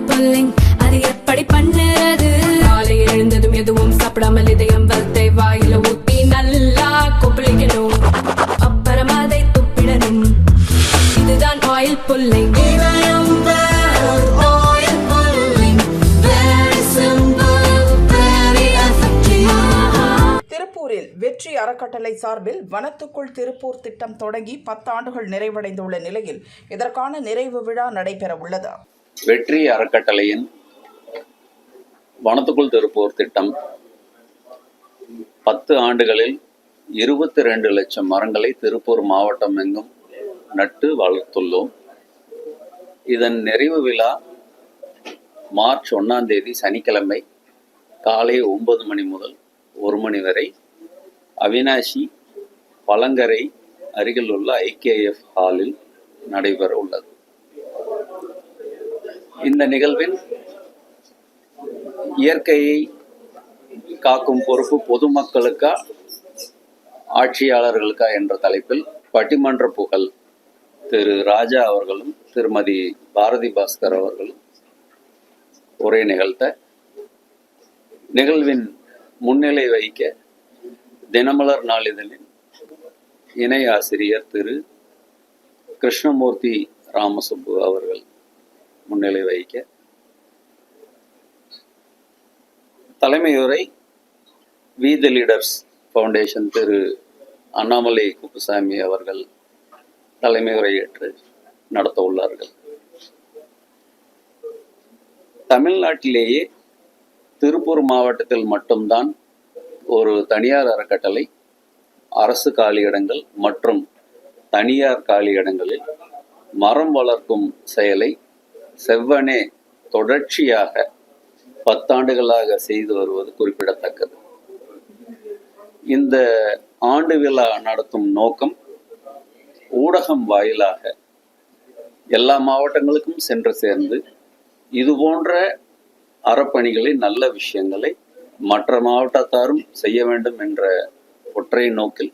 Oil pulling அது எப்படி பண்ணுறது? காலை எழுந்ததும் எதுவும் சாப்பிடாமல் இதயம் வளர்த்தை வாயில ஊத்தி நல்லா கொப்பளிக்கணும். அப்புறம் அதை துப்பிடணும். இதுதான் ஆயில் புல்லிங் திருப்பூரில் வெற்றி அறக்கட்டளை சார்பில் வனத்துக்குள் திருப்பூர் திட்டம் தொடங்கி பத்தாண்டுகள் நிறைவடைந்துள்ள நிலையில் இதற்கான நிறைவு விழா நடைபெற உள்ளது வெற்றி அறக்கட்டளையின் வனத்துக்குள் திருப்பூர் திட்டம். பத்து ஆண்டுகளில் இருபத்தி ரெண்டு லட்சம் மரங்களை திருப்பூர் மாவட்டம் எங்கும் நட்டு வளர்த்துள்ளோம். இதன் நிறைவு விழா மார்ச் ஒன்றாம் தேதி சனிக்கிழமை காலை ஒன்பது மணி முதல் ஒரு மணி வரை அவினாஷி பழங்கரை அருகில் உள்ள ஐகேஎஃப் ஹாலில் நடைபெற உள்ளது. இந்த நிகழ்வில் இயற்கையை காக்கும் பொறுப்பு பொதுமக்களுக்கா ஆட்சியாளர்களுக்கா என்ற தலைப்பில் பட்டிமன்ற புகழ் திரு ராஜா அவர்களும் திருமதி பாரதி பாஸ்கர் அவர்களும் உரை நிகழ்த்த நிகழ்வின் முன்னிலை வகிக்க தினமலர் நாளிதழின் இணை ஆசிரியர் திரு கிருஷ்ணமூர்த்தி ராமசுப்பு அவர்கள் முன்னிலை வகிக்க. தலைமையுரை we the leaders foundation Thiru Annamalai Kuppusamy அவர்கள் தலைமையுரையேற்று நடத்த உள்ளார்கள். தமிழ்நாட்டிலேயே திருப்பூர் மாவட்டத்தில் மட்டும்தான் ஒரு தனியார் அறக்கட்டளை அரசு காலியிடங்கள் மற்றும் தனியார் காலியிடங்களில் மரம் வளர்க்கும் செயலை செவ்வனே தொடர்ச்சியாக பத்தாண்டுகளாக செய்து வருவது குறிப்பிடத்தக்கது. இந்த ஆண்டு விழா நடத்தும் நோக்கம் ஊடகம் வாயிலாக எல்லா மாவட்டங்களுக்கும் சென்று சேர்ந்து இது போன்ற அறப்பணிகளை நல்ல விஷயங்களை மற்ற மாவட்டத்தாரும் செய்ய வேண்டும் என்ற ஒற்றை நோக்கில்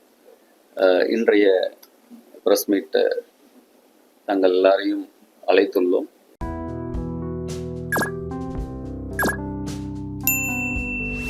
இன்றைய பிரஸ் மீட்டை நாங்கள் எல்லாரையும் அழைத்துள்ளோம்.